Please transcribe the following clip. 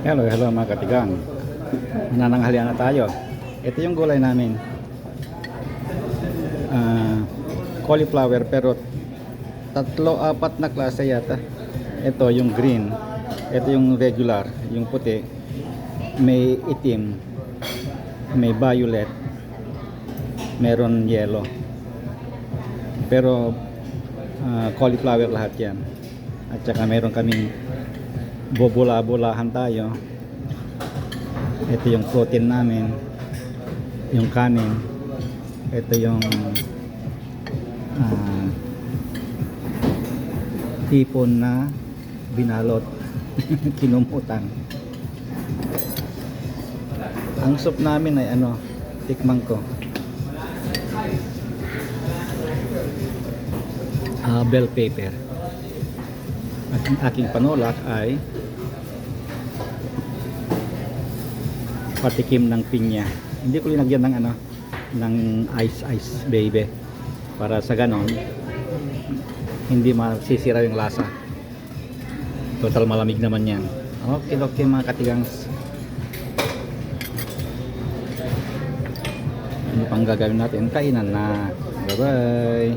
Hello, hello mga katigang. Nananghalian na tayo. Ito yung gulay namin. Ah, cauliflower pero tatlo, apat na klase yata. Ito yung green. Ito yung regular, yung puti. May itim. May violet. Meron yellow. Pero ah, cauliflower lahat yan. At saka meron kaming bubula-bulahan tayo. Ito yung protein namin. Yung kanin. Ito yung ah, tipon na binalot. Kinumutan. Ang soup namin ay ano, tikman ko. Ah, bell pepper. At ang aking panulak ay patikim ng pinya. Hindi ko linagyan ng ano, ng ice ice baby para sa ganon hindi masisira yung lasa. Total malamig naman yan. Okay, okay mga katigangs. Ano pang gagawin natin? Kainan na. Bye-bye.